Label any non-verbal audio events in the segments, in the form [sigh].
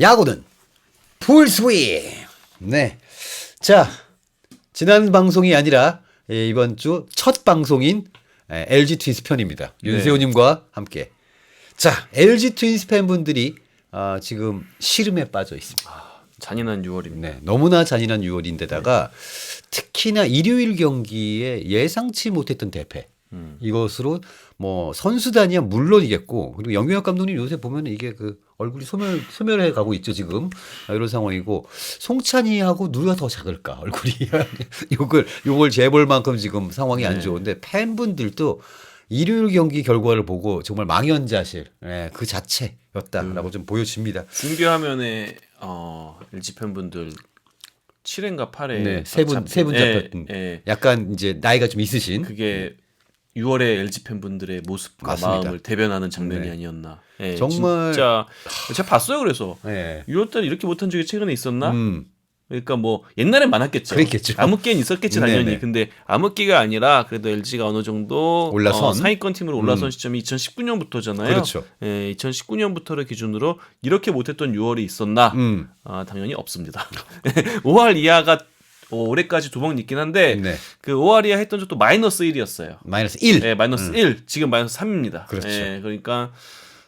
야구는 풀스윙. 네. 자, 지난 방송이 아니라 예, 이번 주 첫 방송인 예, LG 트윈스 편입니다. 윤세호님과 함께. 자, LG 트윈스 팬분들이 아, 지금 시름에 빠져 있습니다. 잔인한 6월입니다. 네, 너무나 잔인한 6월인데다가 특히나 일요일 경기에 예상치 못했던 대패. 이것으로 뭐 선수단이야 물론이겠고 그리고 영유혁 감독님 요새 보면 이게 그 얼굴이 소멸 소멸해 가고 있죠 지금. 아, 이런 상황이고. 송찬이하고 누가 더 작을까 얼굴이. [laughs] 요걸 요걸 재볼 만큼 지금 상황이 안 네. 좋은데 팬분들도 일요일 경기 결과를 보고 정말 망연자실 예, 그 자체였다라고 좀 보여집니다. 중계 화면에 어, LG 팬분들 7회인가 8회 네, 세분 세분 잡혔던 예, 약간 이제 나이가 좀 있으신. 그게 6월에 LG 팬분들의 모습과 맞습니다. 마음을 대변하는 장면이 네. 아니었나. 예, 정말- 진짜 제가 봤어요. 그래서 예. 6월달에 이렇게 못한 적이 최근에 있었나? 음. 그러니까 뭐 옛날엔 많았겠죠. 그랬겠죠. 암흑기는 있었겠지 당연히. 네네. 근데 암흑기가 아니라 그래도 LG가 어느 정도 올라선. 어, 상위권 팀으로 올라선 음. 시점이 2019년부터잖아요. 그렇죠. 예, 2019년부터를 기준으로 이렇게 못했던 6월이 있었나? 음. 아, 당연히 없습니다. [laughs] 5할 이하가 어, 올해까지 두 번 있긴 한데 네. 그 5할 이하 했던 적도 마이너스 1이었어요. 마이너스 1. 네, 마이너스 1. 지금 마이너스 3입니다. 음. 그렇죠. 그러니까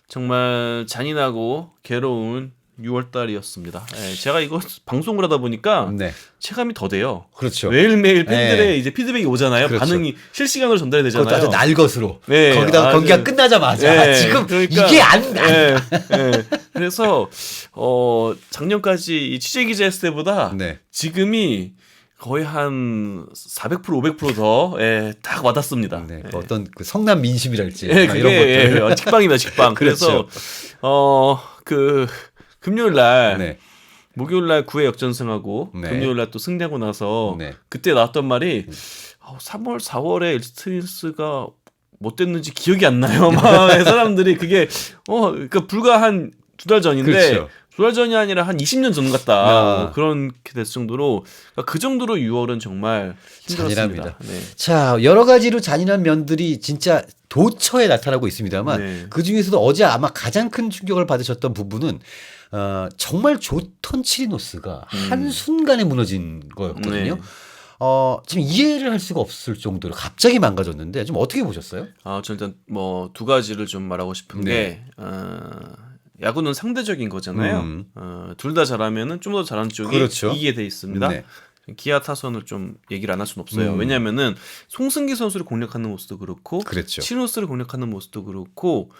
정말 잔인하고 괴로운 6월 달이었습니다. 예, 제가 이거 방송을 하다 보니까 네. 체감이 더 돼요. 그렇죠. 매일매일 팬들의 네. 이제 피드백이 오잖아요. 그렇죠. 반응이 실시간으로 전달이 되잖아요. 아주 날 것으로. 네, 거기다가 아주- 경기가 끝나자마자 예, 지금 그러니까- 이게 안, 안 예, 예. 그래서 어 작년까지 이 취재 기자 했을 때보다 네. 지금이 거의 한 400% 500%더 예, 딱 와닿습니다. 네. 예. 그 어떤 그 성남 민심이랄지 예, 막 그게 이런 것들. 예, 어, 직방이다 직방. [laughs] 그래서 어 그 금요일 날 네. 목요일 날 9회 역전승하고 네. 금요일 날 또 승리하고 나서 네. 그때 나왔던 말이 어, 3월 4월에 LG 트윈스가 못 됐는지 기억이 안 나요. [laughs] 막 사람들이 그게 어 그러니까 불과 한 두 달 전인데 그렇죠. 두달 전이 아니라 한 20년 전 같다. 아. 뭐 그렇게 됐을 정도로 그러니까 그 정도로 6월은 정말 힘들었습니다. 잔인합니다. 네. 자, 여러 가지로 잔인한 면들이 진짜 도처에 나타나고 있습니다만 네. 그 중에서도 어제 아마 가장 큰 충격을 받으셨던 부분은 어, 정말 좋던 치리노스가 한순간에 무너진 거였거든요. 음. 네. 어, 지금 이해를 할 수가 없을 정도로 갑자기 망가졌는데 좀 어떻게 보셨어요? 아, 저 일단 뭐 두 가지를 좀 말하고 싶은 네. 게 어, 야구는 상대적인 거잖아요. 음. 어, 둘 다 잘하면은 좀 더 잘하는 쪽이 그렇죠. 이기게 돼 있습니다. 네. 기아 타선을 좀 얘기를 안 할 수는 없어요. 음. 왜냐하면은 송승기 선수를 공략하는 모습도 그렇고 그랬죠. 치노스를 공략하는 모습도 그렇고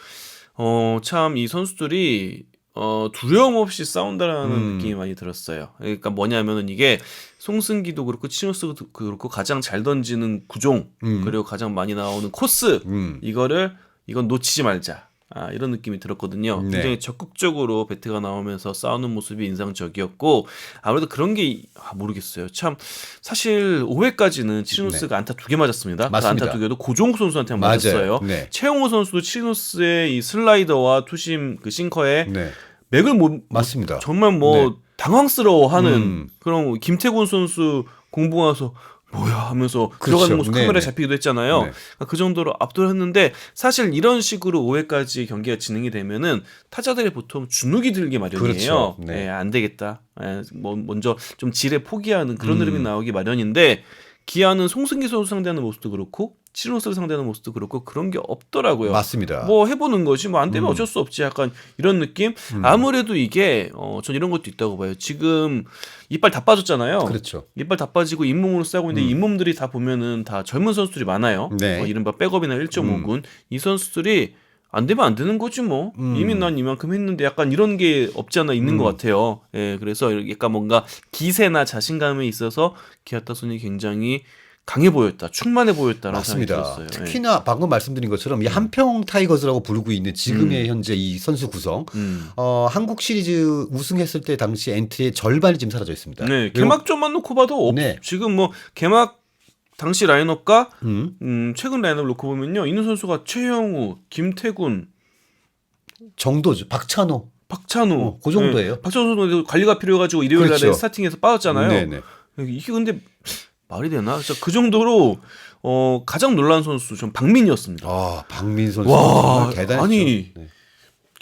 어 참 이 선수들이 어 두려움 없이 싸운다라는 음. 느낌이 많이 들었어요. 그러니까 뭐냐면은 이게 송승기도 그렇고 치노스도 그렇고 가장 잘 던지는 구종 음. 그리고 가장 많이 나오는 코스 음. 이거를 이건 놓치지 말자. 아, 이런 느낌이 들었거든요. 네. 굉장히 적극적으로 배트가 나오면서 싸우는 모습이 인상적이었고 아무래도 그런 게 아, 모르겠어요. 참 사실 5회까지는 치노스가 안타 두 개 맞았습니다. 그 네. 맞습니다. 안타 두 개도 고종욱 선수한테. 맞았어요. 네. 최용호 선수도 치노스의 이 슬라이더와 투심 그 싱커에 네. 맥을 못 맞습니다. 정말 뭐 네. 당황스러워하는 음. 그런 김태곤 선수 공부 와서 뭐야 하면서 그렇죠. 들어가는 모습 네, 카메라에 네. 잡히기도 했잖아요. 네. 그러니까 그 정도로 압도했는데 사실 이런 식으로 5회까지 경기가 진행이 되면은 타자들이 보통 주눅이 들기 마련이에요. 그렇죠. 네. 예, 안 되겠다. 예, 뭐 먼저 좀 지레 포기하는 그런 음. 흐름이 나오기 마련인데 기아는 송승기 선수 상대하는 모습도 그렇고 치노스를 상대하는 모습도 그렇고 그런 게 없더라고요. 맞습니다. 뭐 해보는 거지 뭐 안 되면 음. 어쩔 수 없지 약간 이런 느낌 아무래도 이게 어 전 이런 것도 있다고 봐요 지금 이빨 다 빠졌잖아요 그렇죠. 이빨 다 빠지고 잇몸으로 싸고 있는데 잇몸들이 다 보면은 다 젊은 선수들이 많아요 네. 어, 이른바 백업이나 1.5군 이 선수들이 안 되면 안 되는 거지 뭐 음. 이미 난 이만큼 했는데 약간 이런 게 없지 않아 있는 것 같아요 예 그래서 약간 뭔가 기세나 자신감에 있어서 기아타손이 굉장히 강해 보였다 충만해 보였다라는 생각이 맞습니다. 들었어요 예. 특히나 방금 말씀드린 것처럼 이 한평 타이거즈라고 부르고 있는 지금의 현재 이 선수 구성, 음. 어, 한국 시리즈 우승했을 때 당시 엔트리의 절반이 지금 사라져 있습니다. 네, 개막전만 놓고 봐도 없- 네. 지금 뭐 개막 당시 라인업과 음, 음, 최근 라인업 놓고 보면요. 있는 선수가 최영우, 김태군, 정도죠. 박찬호. 박찬호. 어, 그 정도예요. 네, 박찬호 선수 관리가 필요해가지고 일요일 날에 그렇죠. 스타팅에서 빠졌잖아요. 네네. 이게 근데 말이 되나? 진짜 그 정도로 어, 가장 놀란 선수 전 박민이었습니다. 아, 박민 선수 와, 대단했죠. 아니, 네.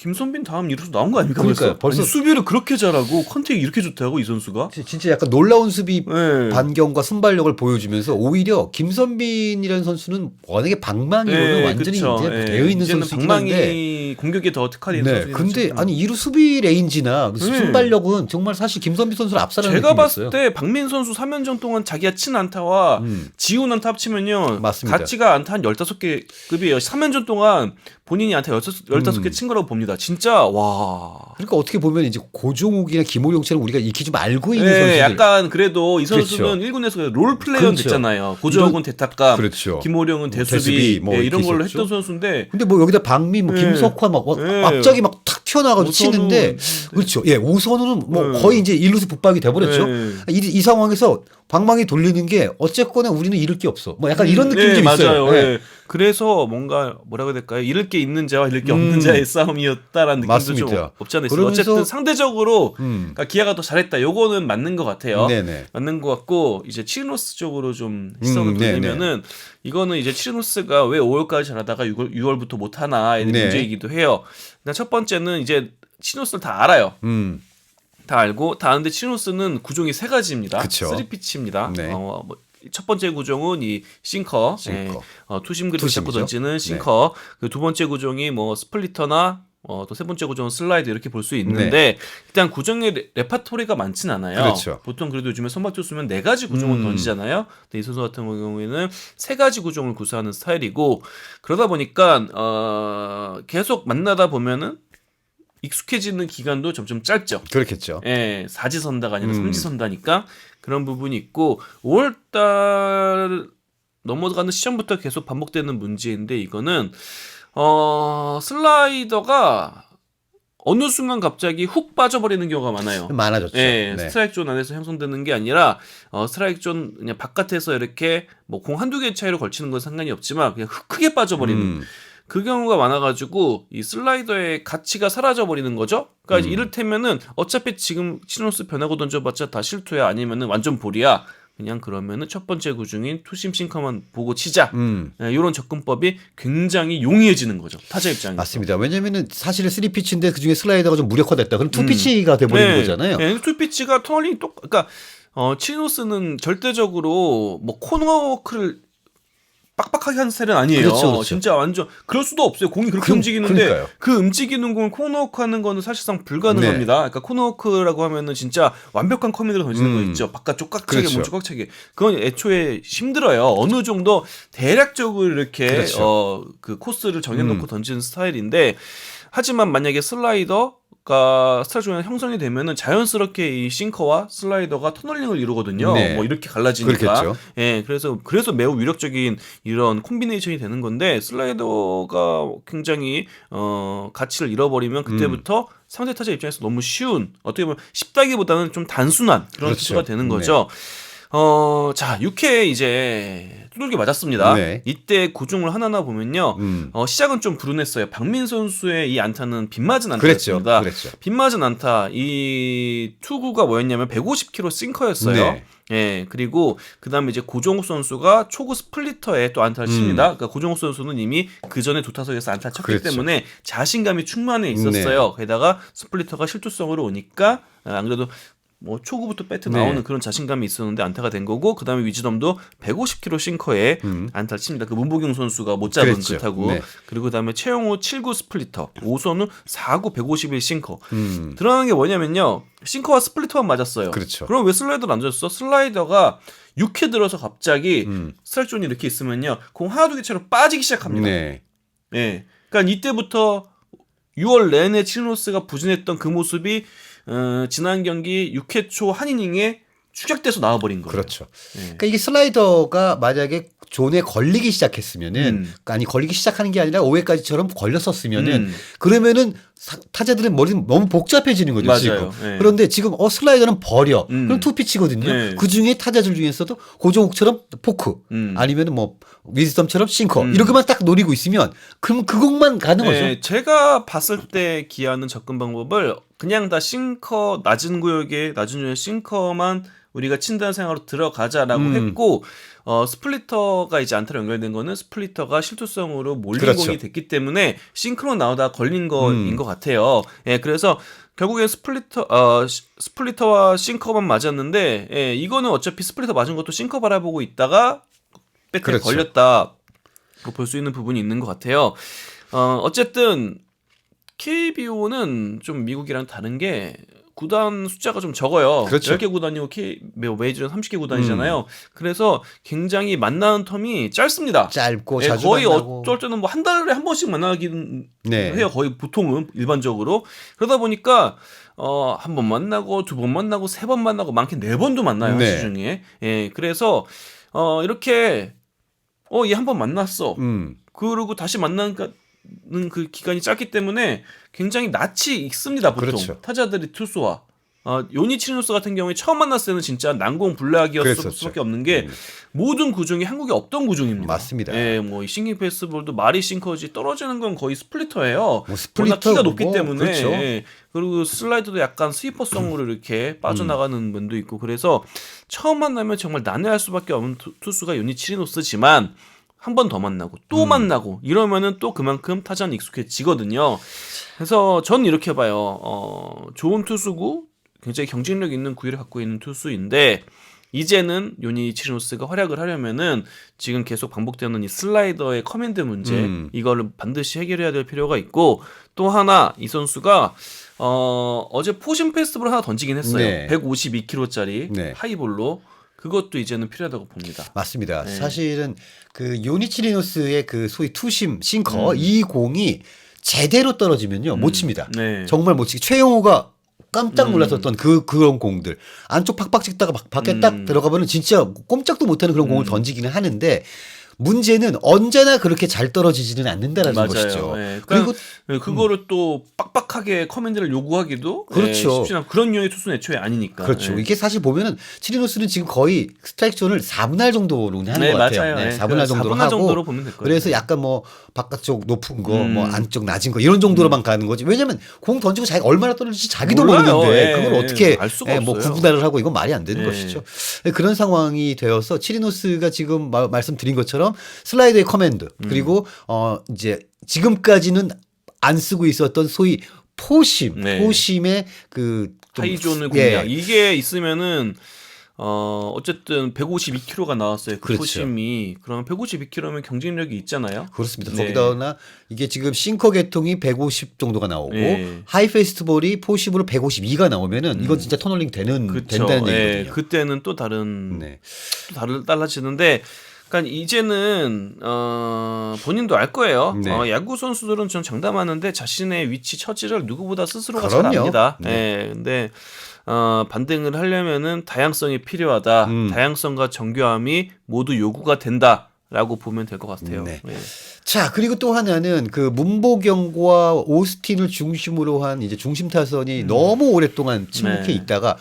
김선빈 다음 이루수 나온 거 아닙니까? 그러니까요. 벌써, 아니, 수비를 그렇게 잘하고 컨택이 이렇게 좋다고 이 선수가? 지- 진짜 약간 놀라운 수비 네. 반경과 순발력을 보여주면서 오히려 김선빈이라는 선수는 워낙에 방망이로는 네, 완전히 그쵸. 이제 네. 되어 있는 이제는 선수이긴 방망이 한데 공격에 더 특화된 네, 선수긴 근데. 아니 이루 수비 레인지나 그 네. 순발력은 정말 사실 김선빈 선수를 압살하는 제가. 봤을 때 박민 선수 3연전 동안 자기가 친 안타와 음. 지훈 안타 합치면요. 맞습니다. 가치가 안타 한 15개 급이에요. 3연전 동안 본인이 안타 15, 15개 음. 친 거라고 봅니다. 진짜 와. 그러니까 어떻게 보면 이제 고종욱이나 김호룡처럼 우리가 익히 좀 알고 있는 네, 선수들 약간 그래도 이 선수는 그렇죠. 1군에서 롤 플레이어 그렇죠. 됐잖아요. 고정욱은 대탑감, 그렇죠. 김호령은 뭐 대수비, 대수비 뭐 예, 이런 걸로 있었죠. 했던 선수인데 근데 뭐 여기다 박미, 뭐 네. 김석환 막 와- 네. 갑자기 막 탁 튀어나와가지고 우선은- 치는데 그렇죠. 예, 우선우는 뭐 네. 거의 이제 일루수 붙박이 돼버렸죠. 네. 이, 이 상황에서 방망이 돌리는 게 어쨌거나 우리는 잃을 게 없어. 뭐 약간 이런 음, 느낌이 네, 좀 있어요. 맞아요. 예. 예. 그래서 뭔가 뭐라고 해야 될까요? 잃을 게 있는 자와 잃을 게 음. 없는 자의 싸움이었다라는 느낌도 좀 맞습니다. 없지 않아 있어요. 어쨌든 상대적으로 음. 그러니까 기아가 더 잘했다. 요거는 맞는 것 같아요. 네네. 맞는 것 같고 이제 치르노스 쪽으로 좀 시선을 음, 네, 돌리면은 이거는 이제 치르노스가 왜 5월까지 잘하다가 6월 6월부터 못 하나 이 네. 문제이기도 해요. 일단 첫 번째는 이제 치르노스를 다 알아요. 음. 다 알고 다 아는데 치르노스는 구종이 세 가지입니다. 그쵸. 쓰리 피치입니다. 네. 어, 뭐, 첫 번째 구종은 이 싱커, 싱커. 예, 어, 투심 그립 잡고. 던지는 싱커. 그두 번째 구종이 뭐 스플리터나 어, 또 세 번째 구종은 슬라이드 이렇게 볼 수 있는데 일단 구종의 레, 레파토리가 많진 않아요. 네. 그렇죠. 보통 그래도 요즘에 선박 투수면 네 가지 구종을 음. 던지잖아요. 근데 이 선수 같은 경우에는 세 가지 구종을 구사하는 스타일이고 그러다 보니까 어, 계속 만나다 보면은 익숙해지는 기간도 점점 짧죠. 그렇겠죠. 예, 사지선다가 아니라 음. 삼지선다니까 그런 부분이 있고 5월달 넘어가는 시점부터 계속 반복되는 문제인데 이거는 어 슬라이더가 어느 순간 갑자기 훅 빠져버리는 경우가 많아요. 많아졌죠. 예, 네. 스트라이크 존 안에서 형성되는 게 아니라 어, 스트라이크 존 그냥 바깥에서 이렇게 뭐 공 한두 개 차이로 걸치는 건 상관이 없지만 그냥 훅 크게 빠져버리는 음. 그 경우가 많아가지고 이 슬라이더의 가치가 사라져 버리는 거죠. 그러니까 음. 이를테면은 어차피 지금 치노스 변하고 던져봤자 다 실투야 아니면은 완전 볼이야. 그냥 그러면은 첫 번째 구중인 투심 싱커만 보고 치자. 음. 이런 접근법이 굉장히 용이해지는 거죠. 타자 입장에서. 맞습니다. 왜냐면은 사실은 3피치인데 그중에 슬라이더가 좀 무력화됐다. 그럼 2피치가 돼버리는 거잖아요. 네, 투피치가 터널링이 똑, 그러니까 어, 치노스는 절대적으로 뭐 코너워크를 빡빡하게 하는 스타일은 아니에요. 그렇죠, 그렇죠. 진짜 완전 그럴 수도 없어요. 공이 그렇게 그- 움직이는데 그러니까요. 그 움직이는 공을 코너워크 하는 거는 사실상 불가능합니다. 네. 그러니까 코너워크라고 하면은 진짜 완벽한 커맨드로 던지는 거 음. 있죠. 바깥쪽 꽉 차게, 그렇죠. 몸쪽 꽉 차게. 그건 애초에 힘들어요. 어느 정도 대략적으로 이렇게 그렇죠. 어, 그 코스를 정해놓고 음. 던지는 스타일인데 하지만 만약에 슬라이더 가 스타일 중에 형성이 되면은 자연스럽게 이 싱커와 슬라이더가 터널링을 이루거든요. 네. 뭐 이렇게 갈라지니까. 그렇겠죠. 예, 그래서 그래서 매우 위력적인 이런 콤비네이션이 되는 건데 슬라이더가 굉장히 어 가치를 잃어버리면 그때부터 음. 상대 타자 입장에서 너무 쉬운 어떻게 보면 쉽다기보다는 좀 단순한 그런 그렇죠. 투수가 되는 거죠. 어, 자, 6회 이제 두들겨 맞았습니다. 네. 이때 구종을 하나하나 보면요. 음. 어, 시작은 좀 불운했어요. 박민 선수의 이 안타는 빗맞은 그랬죠. 안타였습니다. 그랬죠. 빗맞은 안타 이 투구가 뭐였냐면 150km 싱커였어요. 네. 예 그리고 그 다음에 이제 고종욱 선수가 초구 스플리터에 또 안타를 칩니다. 음. 그러니까 고종욱 선수는 이미 그 전에 두 타석에서 안타 쳤기 그렇죠. 때문에 자신감이 충만해 있었어요. 게다가 스플리터가 실투성으로 오니까 아, 안 그래도 뭐 초구부터 배트 네. 나오는 그런 자신감이 있었는데 안타가 된 거고 그 다음에 위즈덤도 150km 싱커에 음. 안타를 칩니다. 그 문보경 선수가 못 잡은 그랬죠. 그 타구 네. 그리고 그다음에 최영호 7구 스플리터, 오선우 4구 151 싱커. 음. 드러나는 게 뭐냐면요. 싱커와 스플리터만 맞았어요. 그렇죠. 그럼 왜 슬라이더를 안 줬어? 슬라이더가 6회 들어서 갑자기 음. 스트라이크 존이 이렇게 있으면요. 공 하나 두 개 차로 빠지기 시작합니다. 네. 예. 그러니까 이때부터 6월 내내 치노스가 부진했던 그 모습이 어, 지난 경기 6회 초 한 이닝에 축약돼서 나와버린 거예요. 그렇죠. 예. 그러니까 이게 슬라이더가 만약에 존에 걸리기 시작했으면은 음. 아니 걸리기 시작하는 게 아니라 5회까지처럼 걸렸었으면은 음. 그러면은 사- 타자들의 머리는 너무 복잡해지는 거죠 맞아요. 지금. 예. 그런데 지금 어 슬라이더는 버려. 음. 그럼 투피치거든요. 네. 그 중에 타자들 중에서도 고종욱처럼 포크 음. 아니면은 뭐 위즈덤처럼 싱커 음. 이렇게만 딱 노리고 있으면 그럼 그 공만 가는 거죠. 네, 제가 봤을 때 기아는 접근 방법을 그냥 다 싱커 낮은 구역에 낮은 구역 싱커만 우리가 친단 생활로 들어가자라고 음. 했고 어 스플리터가 이제 안타로 연결된 거는 스플리터가 실투성으로 몰린 그렇죠. 공이 됐기 때문에 싱크로 나오다 걸린 거인 음. 것 같아요. 예, 그래서 결국엔 스플리터 어 시- 스플리터와 싱커만 맞았는데 예, 이거는 어차피 스플리터 맞은 것도 싱커 바라보고 있다가 백에 그렇죠. 걸렸다. 볼 수 있는 부분이 있는 것 같아요. 어, 어쨌든 KBO는 좀 미국이랑 다른 게 구단 숫자가 좀 적어요. 그렇죠. 10개 구단이고 K, 메이저는 30개 구단이잖아요. 그래서 굉장히 만나는 텀이 짧습니다. 짧고 예, 자주 거의 만나고. 어쩔 때는 뭐 한 달에 한 번씩 만나긴 네. 해요. 거의 보통은 일반적으로. 그러다 보니까 어, 한 번 만나고 두 번 만나고 세 번 만나고 많게 네 번도 만나요. 한 네. 시중에. 예. 그래서 어, 이렇게 어, 얘 한 번 만났어. 음. 그러고 다시 만나 는그 기간이 짧기 때문에 굉장히 낯이 익습니다 보통 그렇죠. 타자들이 투수와 어, 요니치누스 같은 경우에 처음 만났을 때는 진짜 난공 불락이었을 그랬었죠. 수밖에 없는 게 음. 모든 구종이 한국에 없던 구종입니다. 맞습니다. 예, 뭐이 싱킹 패스볼도 마리 싱커지 떨어지는 건 거의 스플리터예요. 뭐 스플리터 키가 높기 뭐, 때문에 그렇죠. 예. 그리고 슬라이더도 약간 스위퍼성으로 이렇게 빠져나가는 면도 있고 그래서 처음 만나면 정말 난해할 수밖에 없는 투- 투수가 요니 치리노스지만 한 번 더 만나고 또 음. 만나고 이러면은 또 그만큼 타자는 익숙해지거든요. 그래서 전 이렇게 봐요. 어, 좋은 투수고 굉장히 경쟁력 있는 구위를 갖고 있는 투수인데 이제는 요니 치리노스가 활약을 하려면은 지금 계속 반복되는 이 슬라이더의 커맨드 문제 음. 이거를 반드시 해결해야 될 필요가 있고 또 하나 이 선수가 어 어제 포신 페스티벌 하나 던지긴 했어요. 네. 152kg짜리 네. 하이볼로 그것도 이제는 필요하다고 봅니다. 맞습니다. 네. 사실은 그 요니치리노스의 그 소위 투심 싱커 음. 이 공이 제대로 떨어지면요 못 칩니다. 네. 정말 못 치기. 최영호가 깜짝 음. 놀랐었던 그 그런 공들 안쪽 팍팍 찍다가 박- 밖에 음. 딱 들어가면은 진짜 꼼짝도 못하는 그런 공을 음. 던지기는 하는데 문제는 언제나 그렇게 잘 떨어지지는 않는다라는 맞아요. 것이죠. 네. 그리고 네, 그거를 또 빡빡하게 커맨드를 요구하기도 네, 그렇죠. 쉽지 않은 그런 류의 투수는 애초에 아니니까. 그렇죠. 네. 이게 사실 보면은 치리노스는 지금 거의 스트라이크 존을 4분의 1 정도로 하는 네, 것 같아요. 맞아요. 네, 네. 4분의 1 정도로 4분의 하고 정도로 보면 될 거예요. 그래서 약간 뭐 바깥쪽 높은 거, 음. 뭐 안쪽 낮은 거 이런 정도로만 가는 거지. 왜냐면 공 던지고 자기가 얼마나 떨어질지 자기도 몰라요. 모르는데 예, 그걸 예. 어떻게 알 수가 예, 뭐 없어요. 구분을 하고 이건 말이 안 되는 예. 것이죠. 예, 그런 상황이 되어서 치리노스가 지금 마- 말씀드린 것처럼 슬라이드의 커맨드 음. 그리고 어 이제 지금까지는 안 쓰고 있었던 소위 포심, 네. 포심의 그 좀- 하이존을 예. 공략 이게 있으면은 어 어쨌든 152kg가 나왔어요. 그 그렇죠. 포심이 그러면 152kg면 경쟁력이 있잖아요. 그렇습니다. 네. 거기다가 이게 지금 싱커 계통이 150 정도가 나오고 네. 하이 페스티벌이 포시브로 152가 나오면은 이건 음. 진짜 터널링 되는 그렇죠. 된다는 예, 얘기거든요. 그때는 또 다른 네. 또 다른 달라지는데 그러니까 이제는 어 본인도 알 거예요. 네. 어, 야구 선수들은 좀 장담하는데 자신의 위치 처지를 누구보다 스스로가 잘 그럼요. 압니다. 네. 예. 근데 어 반등을 하려면은 다양성이 필요하다. 음. 다양성과 정교함이 모두 요구가 된다 라고 보면 될 것 같아요. 네. 예. 자 그리고 또 하나는 그 문보경과 오스틴을 중심으로 한 이제 중심 타선이 너무 오랫동안 침묵해 음. 네. 있다가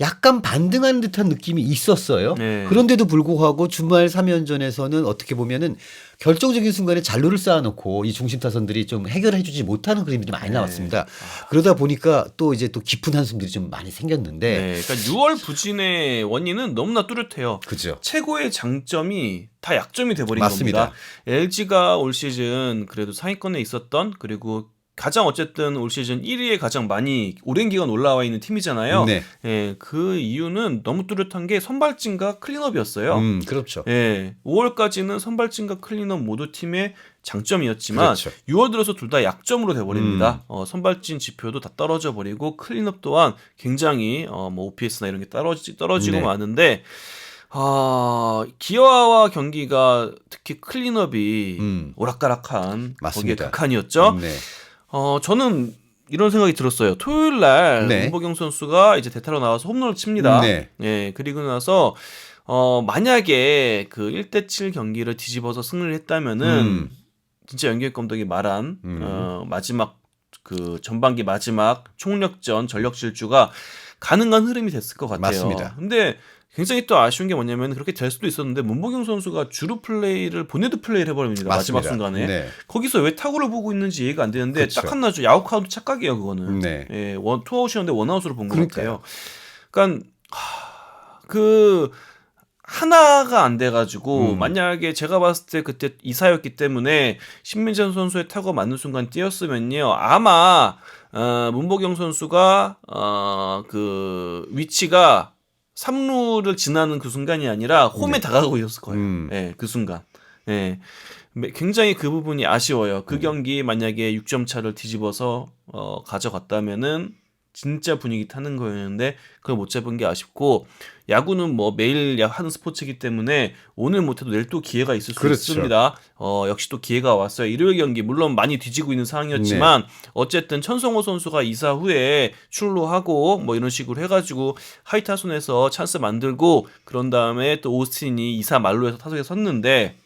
약간 반등하는 듯한 느낌이 있었어요. 네. 그런데도 불구하고 주말 3연전에서는 어떻게 보면은 결정적인 순간에 잔루를 쌓아놓고 이 중심 타선들이 좀 해결해주지 못하는 그림들이 많이 네. 나왔습니다. 그러다 보니까 또 이제 또 깊은 한숨들이 좀 많이 생겼는데, 네. 그러니까 6월 부진의 원인은 너무나 뚜렷해요. 그죠? 최고의 장점이 다 약점이 돼버린 맞습니다. 겁니다. LG가 올 시즌 그래도 상위권에 있었던 그리고 가장 어쨌든 올 시즌 1위에 가장 많이 오랜 기간 올라와 있는 팀이잖아요. 네, 예, 그 이유는 너무 뚜렷한 게 선발진과 클린업이었어요. 음, 그렇죠. 예, 5월까지는 선발진과 클린업 모두 팀의 장점이었지만 그렇죠. 6월 들어서 둘 다 약점으로 돼버립니다. 음. 어, 선발진 지표도 다 떨어져 버리고 클린업 또한 굉장히 어, 뭐 OPS나 이런 게 떨어지, 떨어지고 네. 마는데 아 기아와 경기가 특히 클린업이 음. 오락가락한 맞습니다. 거기에 극한이었죠. 네, 어 저는 이런 생각이 들었어요. 토요일 날 네. 문보경 선수가 이제 대타로 나와서 홈런을 칩니다. 네. 예, 그리고 나서 어 만약에 그 1대 7 경기를 뒤집어서 승리를 했다면은 음. 진짜 연결 감독이 말한 음. 어 마지막 그 전반기 마지막 총력전 전력 질주가 가능한 흐름이 됐을 것 같아요. 맞습니다. 근데 굉장히 또 아쉬운 게 뭐냐면 그렇게 될 수도 있었는데 문보경 선수가 주루 플레이를 보내도 플레이를 해버립니다. 마지막 맞습니다. 순간에 네, 거기서 왜 타구를 보고 있는지 이해가 안 되는데 그쵸. 딱 하나 죠. 야구카운트 착각이에요 그거는. 네. 예, 원 투아웃이었는데 원아웃으로 본 것. 같아요. 그러니까 하, 그 하나가 안 돼가지고 음. 만약에 제가 봤을 때 그때 이사였기 때문에 신민재 선수의 타고 맞는 순간 뛰었으면요 아마 어, 문보경 선수가 어 그 위치가 3루를 지나는 그 순간이 아니라 홈에 다가가고 있었을 거예요. 음. 예, 그 순간. 예. 굉장히 그 부분이 아쉬워요. 그 경기 만약에 6점 차를 뒤집어서 어, 가져갔다면은 진짜 분위기 타는 거였는데 그걸 못 잡은 게 아쉽고 야구는 뭐 매일 야- 하는 스포츠이기 때문에 오늘 못해도 내일 또 기회가 있을 수 그렇죠. 있습니다. 어, 역시 또 기회가 왔어요. 일요일 경기 물론 많이 뒤지고 있는 상황이었지만 어쨌든 천성호 선수가 이사 후에 출루하고 뭐 이런 식으로 해가지고 하이 타순에서 찬스 만들고 그런 다음에 또 오스틴이 이사 말로에서 타석에 섰는데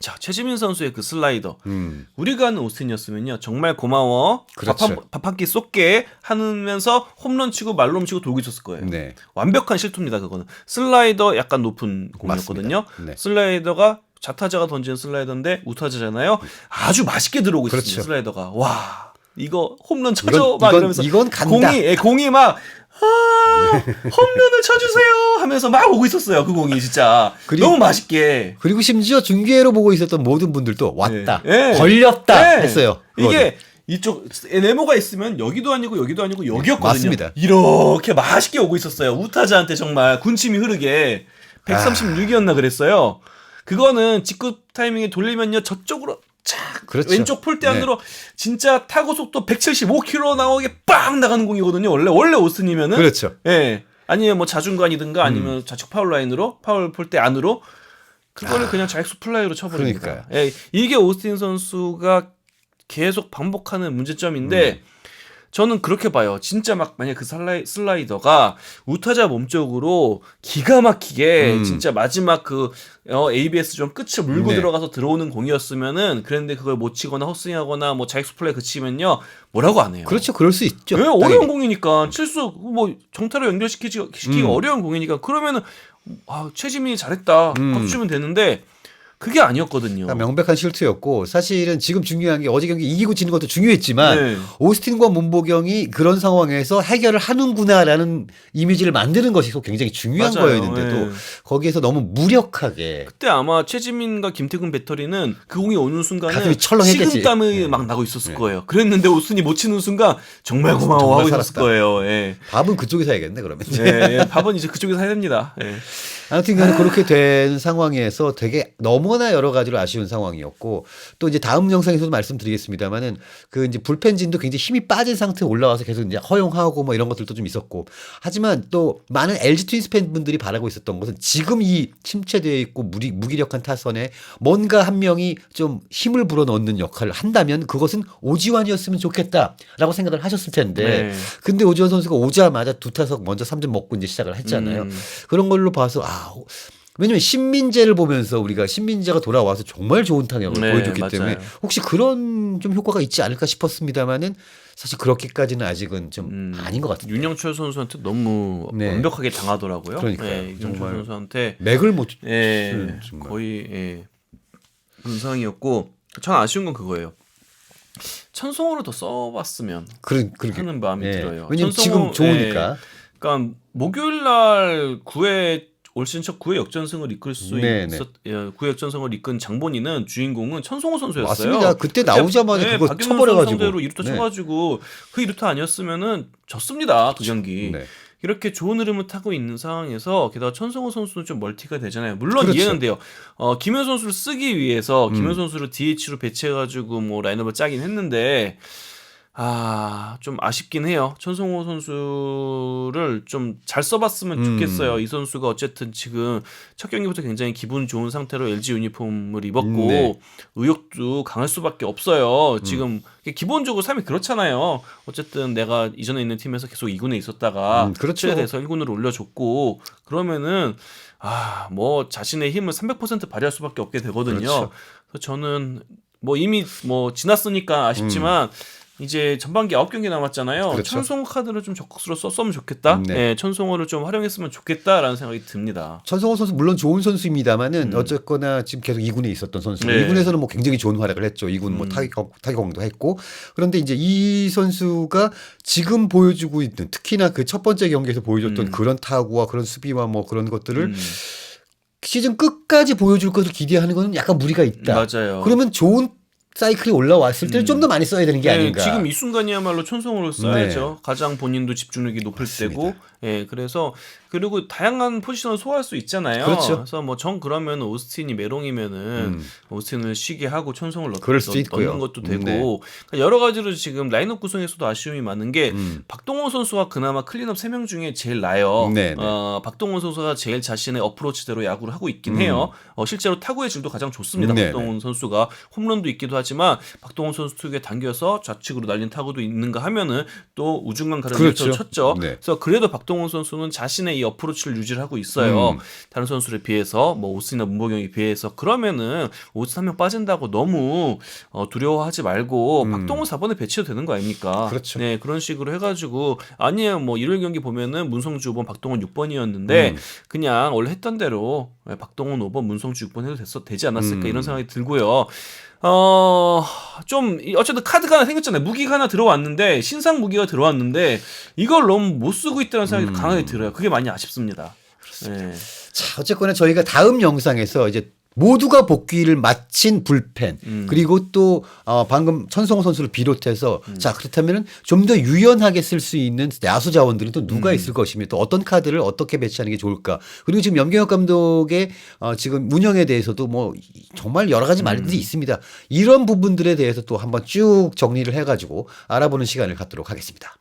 자 최지민 선수의 그 슬라이더 음. 우리가 아는 오스틴이었으면요 정말 고마워 그렇죠. 밥한끼 쏟게 하면서 홈런 치고 말롬 치고 돌고 있었을 거예요. 네. 완벽한 실투입니다 그거는 슬라이더 약간 높은 공이었거든요. 네. 슬라이더가 좌타자가 던지는 슬라이더인데 우타자잖아요. 아주 맛있게 들어오고 그렇죠. 있습니다. 슬라이더가 와 이거 홈런 쳐줘 이건- 막 이건- 이러면서 이건 간다. 공이 예, 공이 막 아, 홈런을 쳐주세요 하면서 막 오고 있었어요 그 공이 진짜 그리고- 너무 맛있게 그리고 심지어 중계로 보고 있었던 모든 분들도 왔다, 예. 예. 걸렸다 예. 했어요. 이게 이쪽 네모가 있으면 여기도 아니고 여기도 아니고 여기였거든요. 맞습니다. 이렇게 맛있게 오고 있었어요. 우타자한테 정말 군침이 흐르게 136이었나 그랬어요. 그거는 직구 타이밍에 돌리면요 저쪽으로 착 그렇죠. 왼쪽 폴대 안으로 진짜 타고 속도 175km 나오게 빵 나가는 공이거든요. 원래 원래 오스틴이면은 그렇죠. 예. 아니면 뭐 자중간이든가 아니면 좌측 파울 라인으로 파울 폴대 안으로 그거를 그냥 좌익수 플라이로 쳐버립니다. 그러니까요. 예, 이게 오스틴 선수가 계속 반복하는 문제점인데 저는 그렇게 봐요. 진짜 막 만약 그 슬라이, 슬라이더가 우타자 몸쪽으로 기가 막히게 음. 진짜 마지막 그 어, ABS 좀 끝을 물고 네. 들어가서 들어오는 공이었으면은 그랬는데 그걸 못 치거나 헛스윙하거나 뭐 자익수 플라이 그치면요 뭐라고 안 해요. 그렇죠. 그럴 수 있죠. 왜 당연히. 어려운 공이니까 칠수 뭐 정타로 연결시키기 시키기 음. 어려운 공이니까 그러면은 아 최지민이 잘했다 음. 박수 주면 되는데 그게 아니었거든요. 그러니까 명백한 실투였고 사실은 지금 중요한 게 어제 경기 이기고 지는 것도 중요했지만 네. 오스틴과 문보경이 그런 상황에서 해결을 하는구나라는 이미지를 만드는 것이 굉장히 중요한 맞아요. 거였는데도 네. 거기에서 너무 무력하게 그때 아마 최지민과 김태균 배터리는 그 공이 오는 순간에 가슴이 철렁했겠지. 식은땀이 네. 막 나고 있었을 네. 거예요. 그랬는데 오순이 못 치는 순간 정말 고마워 하고 있었을. 거예요. 예. 밥은 그쪽에서 해야겠네 그러면. 예, 예. 밥은 이제 그쪽에서 해야 됩니다. 예. 아무튼 간에 그렇게 된 상황에서 되게 너무나 여러 가지로 아쉬운 상황이었고 또 이제 다음 영상에서도 말씀드리겠습니다만은 그 이제 불펜진도 굉장히 힘이 빠진 상태에 올라와서 계속 이제 허용하고 뭐 이런 것들도 좀 있었고 하지만 또 많은 LG 트윈스 팬분들이 바라고 있었던 것은 지금 이 침체되어 있고 무리, 무기력한 타선에 뭔가 한 명이 좀 힘을 불어넣는 역할을 한다면 그것은 오지환이었으면 좋겠다라고 생각을 하셨을 텐데 네. 근데 오지환 선수가 오자마자 두 타석 먼저 3점 먹고 이제 시작을 했잖아요. 음. 그런 걸로 봐서 아 왜냐면 신민재를 보면서 우리가 신민재가 돌아와서 정말 좋은 타격을 네, 보여줬기 맞아요. 때문에 혹시 그런 좀 효과가 있지 않을까 싶었습니다만은 사실 그렇게까지는 아직은 좀 음. 아닌 것 같아요. 윤영철 선수한테 너무 네. 완벽하게 당하더라고요. 그러니까요. 예, 윤영철. 선수한테 맥을 못 예, 음, 정말. 거의 예, 그런 상황이었고 전 아쉬운 건 그거예요. 천송으로 더 써봤으면 그런 그렇게 하는 마음이 예. 들어요. 왜냐면 지금 좋으니까 예, 그러니까 목요일 날 9회 올 시즌 첫 9회 역전승을 이끌 수 네, 있었 예, 9회 역전승을 이끈 장본인은 주인공은 천송호 선수였어요. 맞습니다. 그때 나오자마자 그거 박윤선 쳐버려가지고. 상대로 2루타 네. 쳐가지고 그 2루타 아니었으면은 졌습니다. 그 경기. 네. 이렇게 좋은 흐름을 타고 있는 상황에서 게다가 천성호 선수는 좀 멀티가 되잖아요. 물론 그렇죠. 이해는 돼요. 어, 김현 선수를 쓰기 위해서 김현 음. 선수를 DH로 배치해가지고 뭐 라인업을 짜긴 했는데 아, 좀 아쉽긴 해요. 천성호 선수를 좀 잘 써봤으면 음. 좋겠어요. 이 선수가 어쨌든 지금 첫 경기부터 굉장히 기분 좋은 상태로 LG 유니폼을 입었고 네. 의욕도 강할 수밖에 없어요. 지금 기본적으로 삶이 그렇잖아요. 어쨌든 내가 이전에 있는 팀에서 계속 2군에 있었다가 음, 그렇죠. 트레이드해서 1군으로 올려줬고 그러면은 아, 뭐 자신의 힘을 300% 발휘할 수밖에 없게 되거든요. 그렇죠. 그래서 저는 뭐 이미 뭐 지났으니까 아쉽지만 이제 전반기 9경기 남았잖아요. 그렇죠. 천송호 카드를 좀 적극적으로 썼으면 좋겠다. 네. 네, 천송호를 좀 활용했으면 좋겠다라는 생각이 듭니다. 천성호 선수 물론 좋은 선수입니다만은 어쨌거나 지금 계속 2군에 있었던 선수. 음. 네. 2군에서는 뭐 굉장히 좋은 활약을 했죠. 2군 뭐 음. 타격 타격도 했고 그런데 이제 이 선수가 지금 보여주고 있는 특히나 그 첫 번째 경기에서 보여줬던 음. 그런 타구와 그런 수비와 뭐 그런 것들을 음, 시즌 끝까지 보여줄 것을 기대하는 것은 약간 무리가 있다. 맞아요. 그러면 좋은 사이클이 올라왔을 때는 음. 좀더 많이 써야 되는 게 네, 아닌가. 지금 이 순간이야말로 천성으로 써야죠. 네. 가장 본인도 집중력이 높을. 때고, 예, 그래서 그리고 다양한 포지션을 소화할 수 있잖아요. 그렇죠. 래서뭐 정 그러면 오스틴이 메롱이면은 음. 오스틴을 쉬게 하고 천성을 넣, 그럴 수도 넣- 있고요. 넣는 것도 되고 네. 그러니까 여러 가지로 지금 라인업 구성에서도 아쉬움이 많은 게 음. 박동원 선수가 그나마 클린업 3명 중에 제일 나요. 네, 네. 어, 박동원 선수가 제일 자신의 어프로치대로 야구를 하고 있긴 음. 해요. 어, 실제로 타구의 질도 가장 좋습니다. 네, 박동원 선수가 홈런도 있기도 하지만 박동원 선수 쪽에 당겨서 좌측으로 날린 타구도 있는가 하면은 또 우중간 가르쳐 그렇죠. 쳤죠. 네. 그래서 그래도 박동 원 선수는 자신의 이 어프로치를 유지를 하고 있어요. 음. 다른 선수에 비해서 뭐 오스나 문보경에 비해서 그러면은 오스 한 명 빠진다고 너무 어, 두려워하지 말고 음. 박동원 4번에 배치도 되는 거 아닙니까? 그렇죠. 네 그런 식으로 해가지고 아니에요 뭐 일요일 경기 보면은 문성주 5번 박동원 6번이었는데 음. 그냥 원래 했던 대로 네, 박동원 5번 문성주 6번 해도 됐어 되지 않았을까 음. 이런 생각이 들고요. 어, 좀, 이- 어쨌든 카드가 하나 생겼잖아요. 무기가 하나 들어왔는데, 신상 무기가 들어왔는데, 이걸 너무 못 쓰고 있다는 생각이 음. 강하게 들어요. 그게 많이 아쉽습니다. 네. 자, 어쨌거나 저희가 다음 영상에서 이제 모두가 복귀를 마친 불펜 음. 그리고 또 어, 방금 천성호 선수를 비롯해서 음. 자 그렇다면은 좀 더 유연하게 쓸 수 있는 야수 자원들이 또 누가 음. 있을 것이며 또 어떤 카드를 어떻게 배치하는 게 좋을까 그리고 지금 염경엽 감독의 어, 지금 운영에 대해서도 뭐 정말 여러 가지 음. 말들이 있습니다 이런 부분들에 대해서 또 한번 쭉 정리를 해가지고 알아보는 시간을 갖도록 하겠습니다.